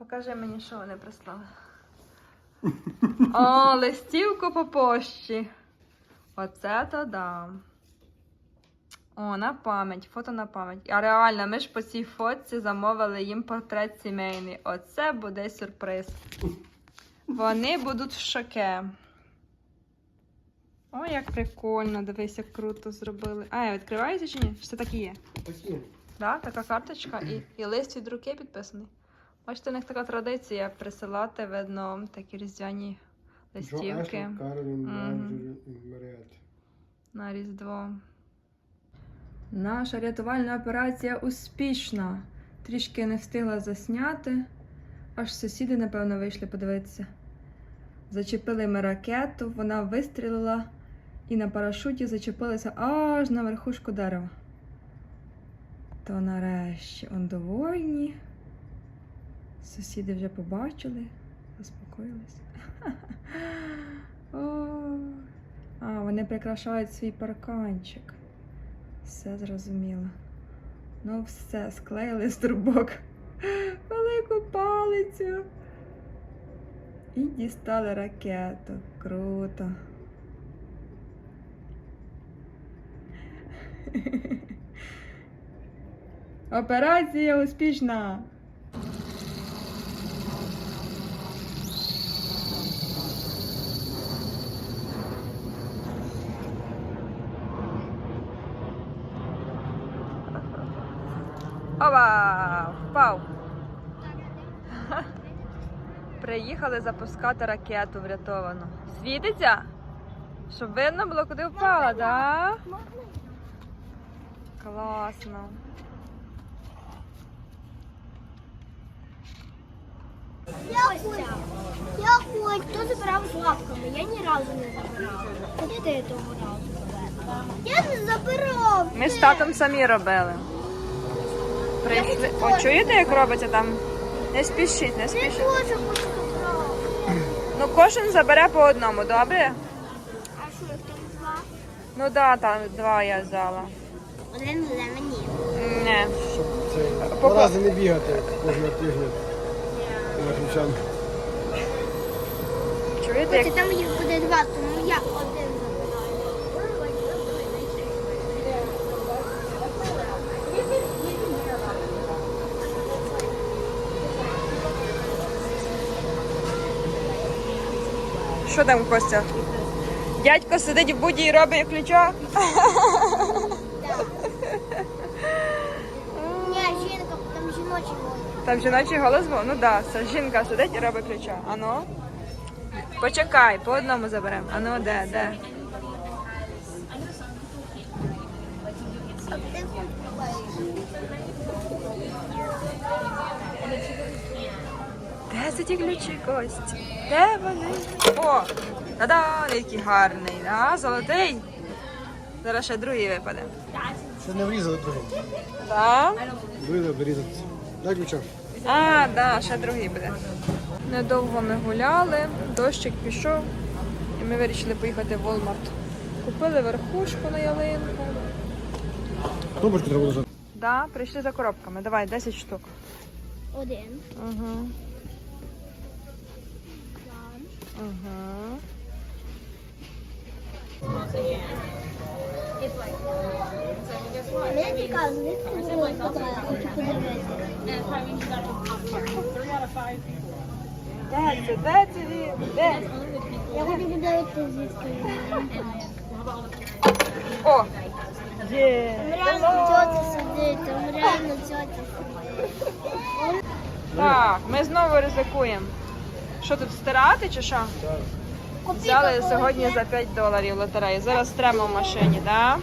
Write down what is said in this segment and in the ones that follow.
Покажи мені, що вони прислали. О, листівку по пошті. Оце то да. О, на пам'ять, фото на пам'ять. А реально, ми ж по цій фотці замовили їм портрет сімейний. Оце буде сюрприз. Вони будуть в шоке. О, як прикольно, дивись, як круто зробили. А, я відкривається чи ні? Чи це так і є? Такі. Да, така карточка і, і лист від руки підписаний. Бачите, у них така традиція присилати, видно, такі різдвяні Джо листівки Каролін. Марджорі і Маріет. на Різдво. Наша рятувальна операція успішна. Трішки не встигла засняти. Аж сусіди, напевно, вийшли подивитися. Зачепили ми ракету, вона вистрілила і на парашуті зачепилася аж на верхушку дерева. То нарешті он довольні. Сусіди вже побачили, заспокоїлися. А, вони прикрашають свій парканчик. Все зрозуміло. Ну, все, склеїли з трубок велику палицю. І дістали ракету. Круто. Операція успішна. Приїхали запускати ракету врятовану. Світиться? Щоб видно було, куди впала, да? Класно. Я хочу. Я хочу. Хто забирав з лапками? Я ні разу не забирала. От ти того разу. Я не забирав. Ми з татом самі робили. Прийшли. О, чуєте, як робиться там? Не спішіть, не спішіть. хочу. Ну кожен забере по одному, добре? А що, їх там два? Ну да, там два я взяла. Один для мені. Не. Щоб це Пока- два рази не бігати кожного тижня. На Хрещан. Чуєте, як Хоча там їх буде два, тому я один Що там, Костя? Дядько сидить в буді і робить ключа. Ні, жінка, там жіночий голос. Там жіночий голос був? Ну так, да, жінка сидить і робить ключа. Ану. Почекай, по одному заберемо. Ану, де, де? Де це ті ключі, Костя? Де вони? О! Та-да, який гарний, а, золотий. Зараз ще другий випаде. Ще не врізали другим. Так? Врізали, вирізатися. Дай ключа. А, да, ще другий буде. Недовго ми гуляли, дощик пішов, і ми вирішили поїхати в Walmart. Купили верхушку на ялинку. Кнопочку треба нажати. Да, прийшли за коробками. Давай, 10 штук. один. Угу. Угу. Мені цікаво, звідки було я хочу подивитися. Де це? Де це він? Де? Я хочу подивитися, звідки. О! Є! Там реально тьотя сидить, там реально тьотя сидить. Так, ми знову ризикуємо. Що тут стирати чи що? Взяли сьогодні за 5 доларів лотерею. Зараз тремо в машині, так? Да?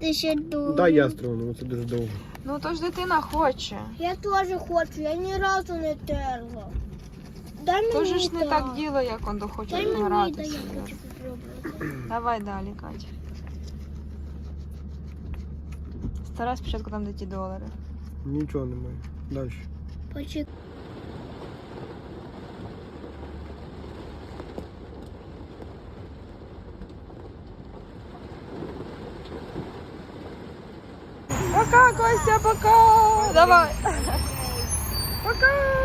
Ти ще думаєш? Дай я строну, це дуже довго. Ну то ж дитина хоче. Я теж хочу, я ні разу не терла. Дай мені То ж не так діло, як он хоче Дай мені, дай гратися. я хочу попробувати. Давай далі, Катя. Старай спочатку там де ті долари. Нічого немає. Далі. Почекай. Пока, Костя, пока. Давай. Пока.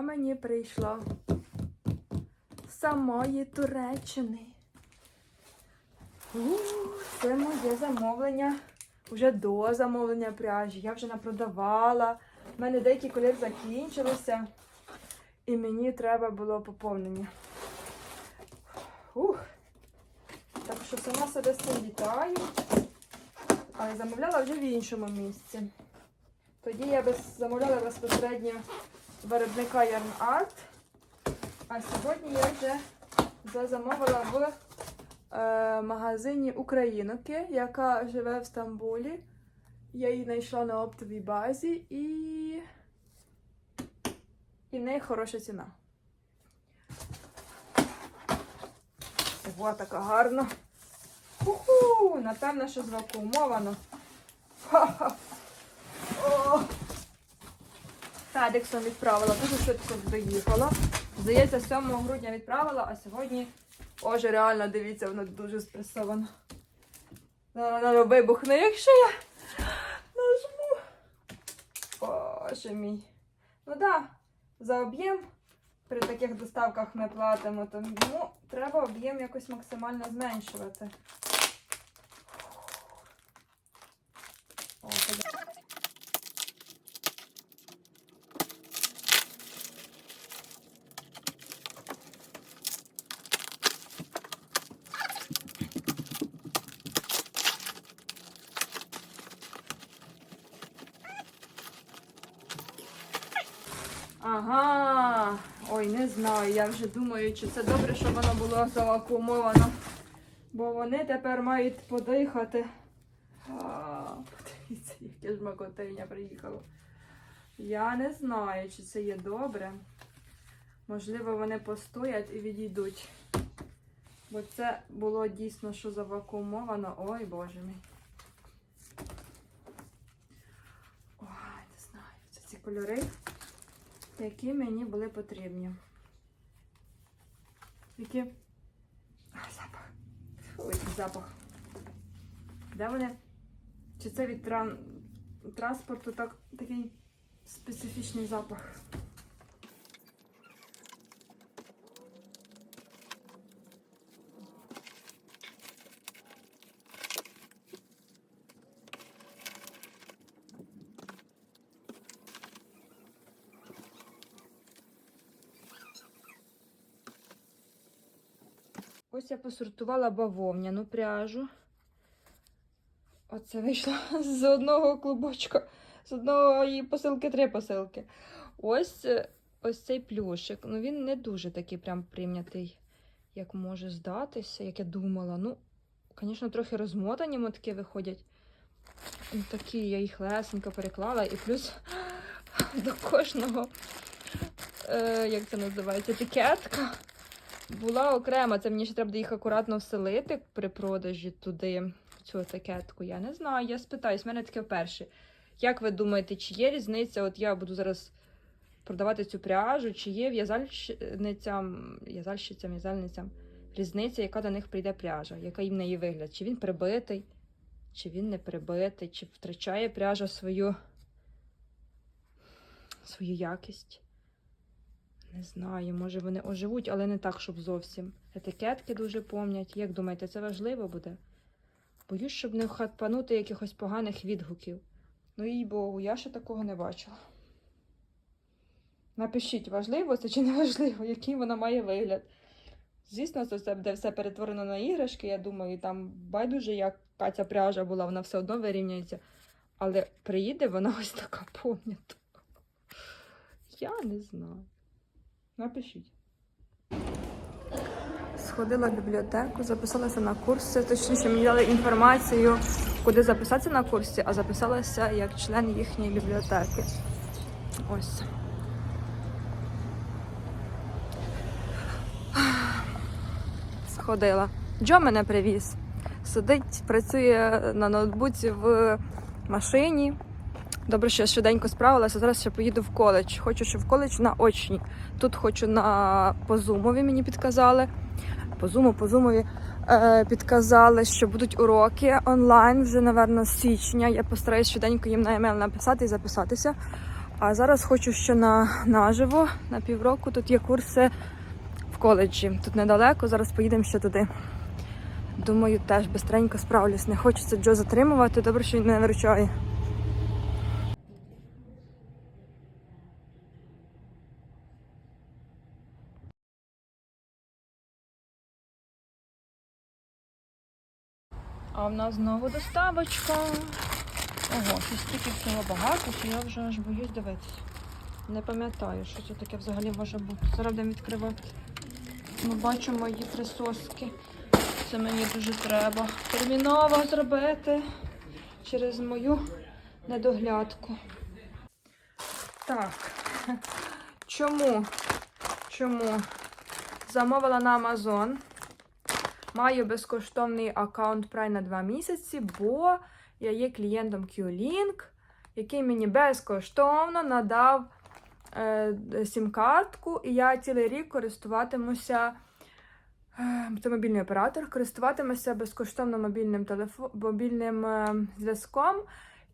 Що мені прийшло? З самої Туреччини. Це моє замовлення. Уже до замовлення пряжі. Я вже напродавала. У мене деякі кольори закінчилися. І мені треба було поповнення. Ух. Так що сама себе з цим вітаю. Але замовляла вже в іншому місці. Тоді я замовляла безпосередньо виробника Yarn Art. А сьогодні я вже зазамовила в е, магазині Українки, яка живе в Стамбулі. Я її знайшла на оптовій базі і. І в неї хороша ціна. Ого, така гарна. Уху! Напевно, що звакуумовано. Ха-ха. О! Федексом відправила, дуже швидко доїхала. Здається, 7 грудня відправила, а сьогодні Оже, реально, дивіться, воно дуже спресовано. Зараз воно вибухне, якщо я нажму. Боже мій. Ну да, за об'єм при таких доставках ми платимо, тому треба об'єм якось максимально зменшувати. О, тоді- Ага. Ой, не знаю. Я вже думаю, чи це добре, що воно було завакуумовано. Бо вони тепер мають подихати. А, подивіться, яке ж макотиня приїхало. Я не знаю, чи це є добре. Можливо, вони постоять і відійдуть. Бо це було дійсно, що завакуумовано. Ой, боже мій. Ой, не знаю. Це ці кольори які мені були потрібні. Які. А, запах. Ой, запах. Де вони? Чи це від тран... транспорту так, такий специфічний запах? Я посортувала бавовняну пряжу. Оце вийшло з одного клубочка, з одної посилки три посилки. Ось е, ось цей плюшик. Ну він не дуже такий прям прийнятий, як може здатися, як я думала. Ну, звісно, трохи розмотані мотки виходять. Такі я їх лесенько переклала. І плюс до кожного, е, як це називається, етикетка була окрема. Це мені ще треба їх акуратно вселити при продажі туди, в цю етикетку. Я не знаю, я спитаюсь, в мене таке вперше. Як ви думаєте, чи є різниця? От я буду зараз продавати цю пряжу, чи є в'язальницям, в'язальщицям, в'язальницям різниця, яка до них прийде пряжа, яка їм неї вигляд? Чи він прибитий, чи він не прибитий, чи втрачає пряжа свою, свою якість? Не знаю, може вони оживуть, але не так, щоб зовсім. Етикетки дуже помнять. Як думаєте, це важливо буде? Боюсь, щоб не вхапанути якихось поганих відгуків. Ну їй Богу, я ще такого не бачила. Напишіть, важливо це чи не важливо, який вона має вигляд. Звісно, це буде все перетворено на іграшки, я думаю, там байдуже, яка ця пряжа була, вона все одно вирівняється. Але приїде вона ось така пом'ята. Я не знаю. Напишіть. Сходила в бібліотеку, записалася на курси. Точніше, мені дали інформацію, куди записатися на курсі, а записалася як член їхньої бібліотеки. Ось. Сходила. Джо мене привіз. Сидить, працює на ноутбуці в машині. Добре, що я швиденько справилася. Зараз ще поїду в коледж. Хочу ще в коледж на очні. Тут хочу на по зумові, мені підказали. По зуму, по зумові е, підказали, що будуть уроки онлайн вже, напевно, з січня. Я постараюсь швиденько їм на емейл написати і записатися. А зараз хочу ще на наживо на півроку. Тут є курси в коледжі. Тут недалеко. Зараз поїдемо ще туди. Думаю, теж бистренько справлюсь. Не хочеться Джо затримувати. Добре, що він не виручає. А в нас знову доставочка. Ого, щось стільки всього багато, що я вже аж боюсь дивитися. Не пам'ятаю, що це таке взагалі може бути. Зараз будемо відкривати. Ми бачимо мої присоски. Це мені дуже треба терміново зробити через мою недоглядку. Так. Чому? Чому? Замовила на Amazon. Маю безкоштовний аккаунт Prime на 2 місяці, бо я є клієнтом Q-Link, який мені безкоштовно надав е, сім-картку, і я цілий рік користуватимуся. е, Це мобільний оператор, користуватимуся безкоштовно мобільним телефо... мобільним е, зв'язком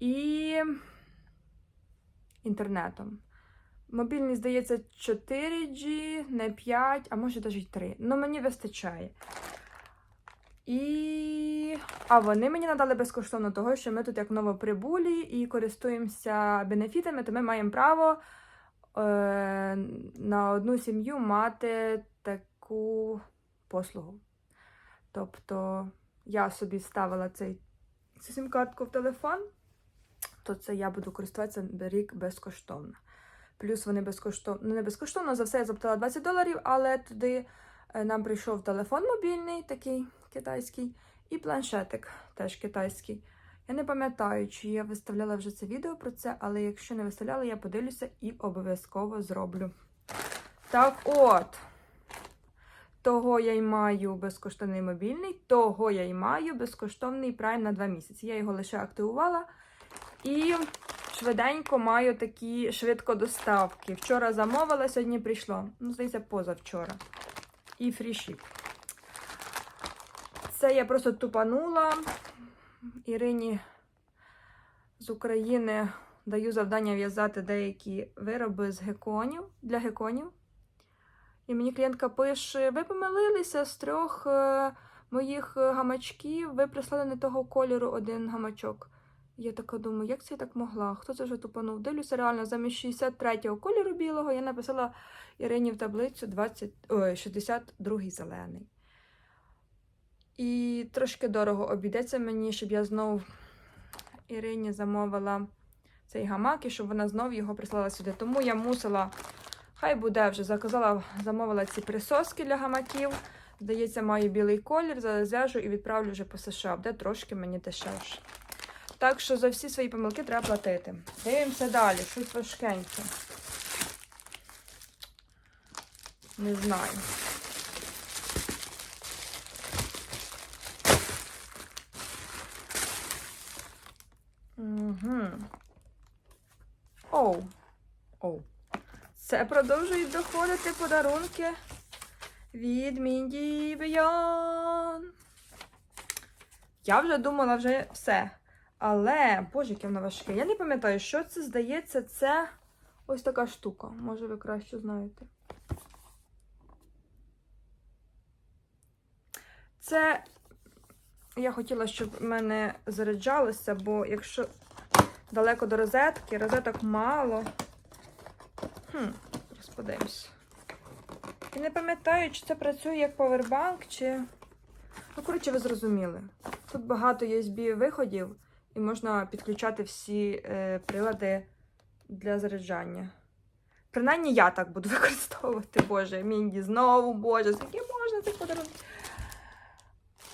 і інтернетом. Мобільний, здається, 4G, не 5, а може навіть 3. Ну, мені вистачає. І... А вони мені надали безкоштовно того, що ми тут як новоприбулі і користуємося бенефітами, то ми маємо право е, на одну сім'ю мати таку послугу. Тобто я собі ставила цей, цю сім-картку в телефон, то це я буду користуватися рік безкоштовно. Плюс вони безкоштовно, ну не безкоштовно, за все я заплатила 20 доларів, але туди е, нам прийшов телефон мобільний, такий китайський, і планшетик теж китайський. Я не пам'ятаю, чи я виставляла вже це відео про це, але якщо не виставляла, я подивлюся і обов'язково зроблю. Так от, того я й маю безкоштовний мобільний, того я й маю безкоштовний прайм на 2 місяці. Я його лише активувала. І швиденько маю такі швидко доставки. Вчора замовила, сьогодні прийшло. Ну, здається, позавчора. І фрішіп. Це я просто тупанула. Ірині з України даю завдання в'язати деякі вироби з геконів для геконів. І мені клієнтка пише: ви помилилися з трьох е, моїх е, гамачків, ви прислали не того кольору один гамачок. Я така думаю, як це я так могла? Хто це вже тупанув? Дивлюся, реально, замість 63-го кольору білого я написала Ірині в таблицю 20, ой, 62-й зелений. І трошки дорого обійдеться мені, щоб я знов Ірині замовила цей гамак і щоб вона знов його прислала сюди. Тому я мусила, хай буде вже, заказала, замовила ці присоски для гамаків. Здається, маю білий колір, зараз зв'яжу і відправлю вже по США, де трошки мені дешевше. Так що за всі свої помилки треба платити. Дивимося далі, щось важкеньке. Не знаю. Угу. Оу. Оу. Це продовжують доходити подарунки від Мінді Бейон. Я вже думала вже все. Але, боже, яке воно важке. Я не пам'ятаю, що це здається, це ось така штука. Може, ви краще знаєте. Це я хотіла, щоб в мене заряджалося, бо якщо далеко до розетки, розеток мало. Хм, зараз. І не пам'ятаю, чи це працює як павербанк, чи. Ну, коротше, ви зрозуміли. Тут багато USB виходів, і можна підключати всі е, прилади для заряджання. Принаймні я так буду використовувати, Боже, Мінді, знову, Боже, скільки можна цих подарунків.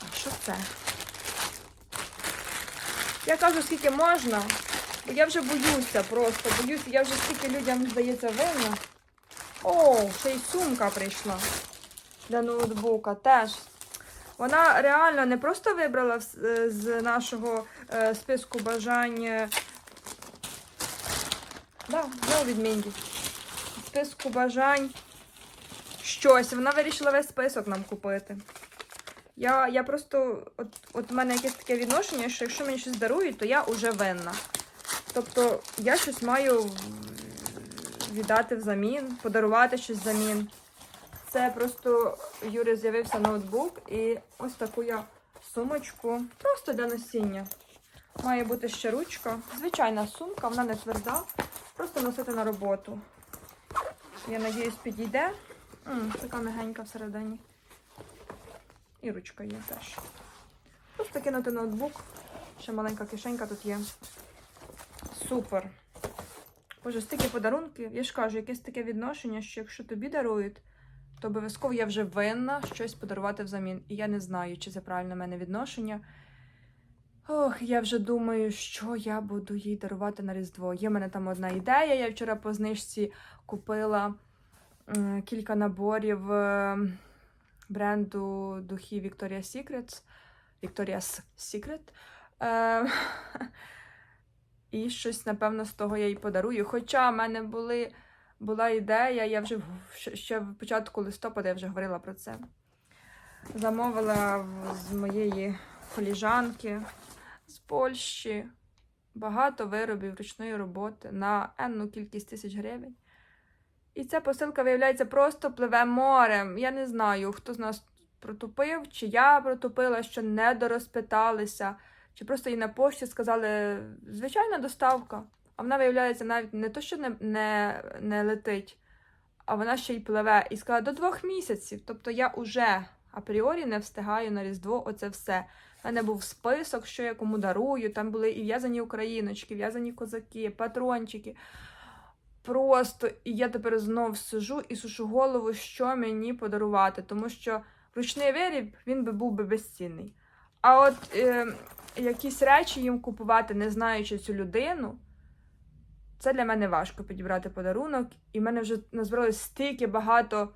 А що це? Я кажу, скільки можна, бо я вже боюся просто, боюся, я вже скільки людям, здається, винна. О, ще й сумка прийшла для ноутбука теж. Вона реально не просто вибрала з- з нашого е, списку бажань е, Да, знову від Мінді. В списку бажань щось. Вона вирішила весь список нам купити. Я, я просто, от, в мене якесь таке відношення, що якщо мені щось дарують, то я вже винна. Тобто я щось маю віддати взамін, подарувати щось взамін. Це просто у Юри з'явився ноутбук і ось таку я сумочку. Просто для носіння. Має бути ще ручка. Звичайна сумка, вона не тверда. Просто носити на роботу. Я надіюсь, підійде. М, така мягенька всередині. І ручка є теж. Просто кинути ноутбук. Ще маленька кишенька тут є. Супер. Боже, стільки подарунків. Я ж кажу, якесь таке відношення, що якщо тобі дарують, то обов'язково я вже винна щось подарувати взамін. І я не знаю, чи це правильне в мене відношення. Ох, я вже думаю, що я буду їй дарувати на Різдво. Є в мене там одна ідея. Я вчора по знижці купила м, кілька наборів е, бренду духів Victoria's Secret. Victoria's Secret. Е, і щось, напевно, з того я їй подарую. Хоча в мене були, була ідея, я вже ще- в початку листопада я вже говорила про це. Замовила з моєї коліжанки з Польщі багато виробів ручної роботи на енну кількість тисяч гривень. І ця посилка, виявляється, просто пливе морем. Я не знаю, хто з нас протупив, чи я протупила, що не дорозпиталися, чи просто їй на пошті сказали звичайна доставка. А вона, виявляється, навіть не то, що не, не, не летить, а вона ще й пливе. І сказала до двох місяців. Тобто я уже апріорі не встигаю на Різдво оце все. У мене був список, що я кому дарую. Там були і в'язані україночки, в'язані козаки, патрончики. Просто і я тепер знов сижу і сушу голову, що мені подарувати, тому що ручний виріб він би був би безцінний. А от е, якісь речі їм купувати, не знаючи цю людину, це для мене важко підібрати подарунок. І в мене вже назбиралось стільки багато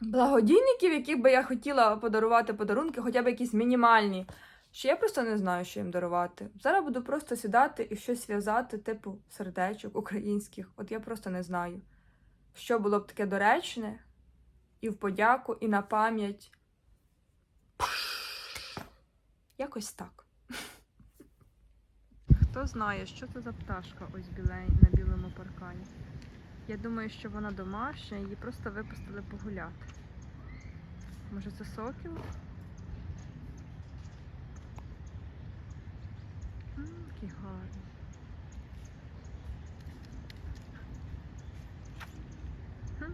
благодійників, яких би я хотіла подарувати подарунки, хоча б якісь мінімальні. Що я просто не знаю, що їм дарувати. Зараз буду просто сідати і щось в'язати, типу сердечок українських. От я просто не знаю, що було б таке доречне, і в подяку, і на пам'ять. Якось так. Хто знає, що це за пташка ось білей, на білому паркані? Я думаю, що вона домашня, її просто випустили погуляти. Може це сокіл? М, Який гарний. Хм.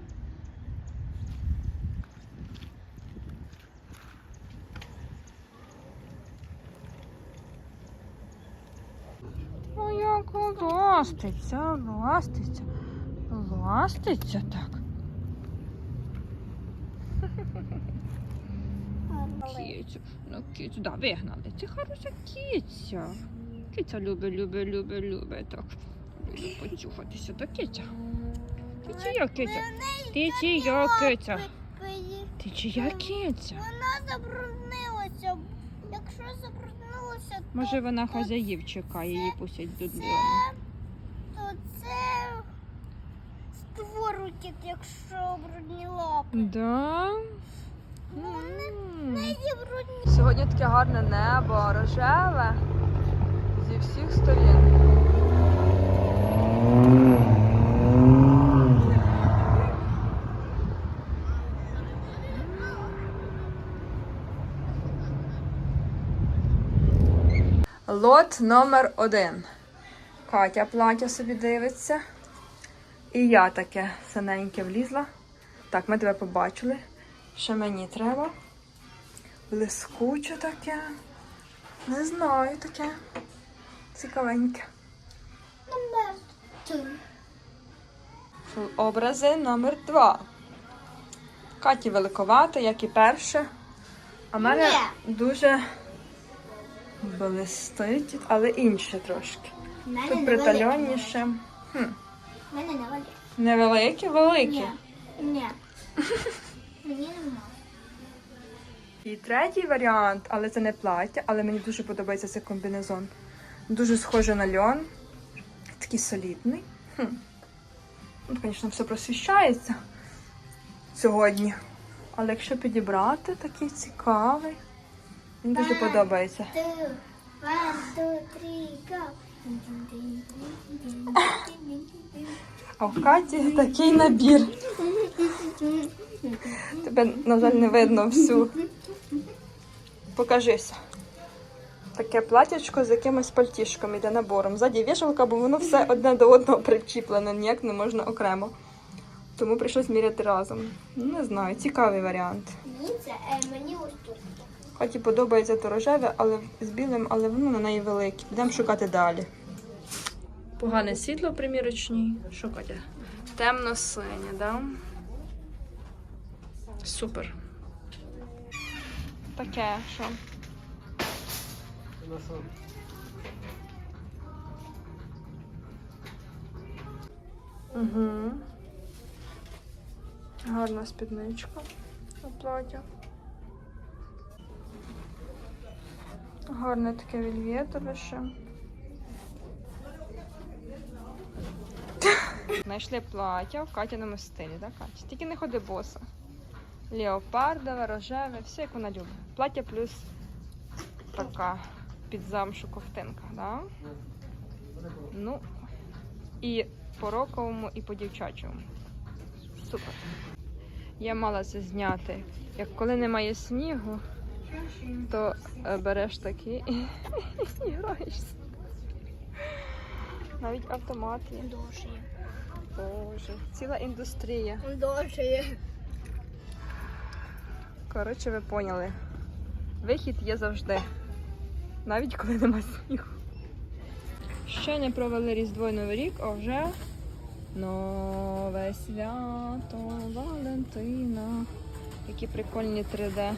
Ой, як ластиться, ластиться, ластиться так. Кицю, ну кицю, да, вигнали. Це хороша киця. Киця любить, любить, любить, любить. Так. Люблю почухатися до киця. Ти чия киця? Ти чия киця? Ти чия киця? Вона забруднилася. Якщо забруднилася, то, Може вона хазяїв чекає, її пустять додому. то це створить, якщо брудні лапи. Да? Ну, не, не є брудні. Сьогодні таке гарне небо, рожеве зі всіх сторін. Лот номер один. Катя плаття собі дивиться. І я таке синеньке влізла. Так, ми тебе побачили. Що мені треба? Блискуче таке. Не знаю таке. Цікавеньке. Номер три. Образи номер два. Каті великовата, як і перше. А в мене дуже блистить, але інше трошки. Тут притальонніше. Хм. В мене невелике. Невелике, велике. Ні. Ні. Мені нема. І третій варіант, але це не плаття, але мені дуже подобається цей комбінезон. Дуже схоже на льон. Такий солідний. Ну, звісно, все просвіщається сьогодні. Але якщо підібрати, такий цікавий. Мені дуже подобається. One, two, three, go. А в Каті такий набір. Тебе, на жаль, не видно всю. Покажися. Таке платячко з якимось пальтішком іде набором. Ззаді вішалка, бо воно все одне до одного причіплене, ніяк не можна окремо. Тому прийшлось міряти разом. Не знаю, цікавий варіант. Мені е, мені ось тут. Хаті подобається то рожеве, але з білим, але воно на неї велике. Йдемо шукати далі. Погане світло примірочній. Що Катя? Темно-синє, да? Супер. Таке, що? Угу. Гарна спідничка на плаття. Гарне таке вільветове ще. Знайшли плаття в Катяному стилі, так, Катя? Тільки не ходи боса. Леопардове, рожеве, все як вона любить. Плаття плюс така під замшу ковтинка, да? Ну, і по роковому, і по дівчачому. Супер. Я мала це зняти. Як коли немає снігу, то е, береш такі і, і граєшся. Навіть автомат є. Дуже є. Боже, ціла індустрія. Є. Коротше, ви поняли. Вихід є завжди. Навіть коли нема снігу. Ще не провели Різдво і Новий рік, а вже нове свято Валентина. Які прикольні 3D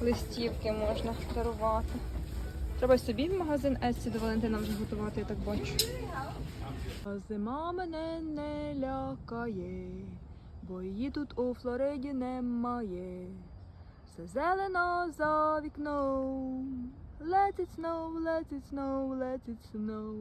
листівки можна дарувати. Треба собі в магазин Etsy до Валентина вже готувати, я так бачу. Зима мене не лякає, бо її тут у Флориді немає. Все зелено за вікном. Let it snow, let it snow, let it snow.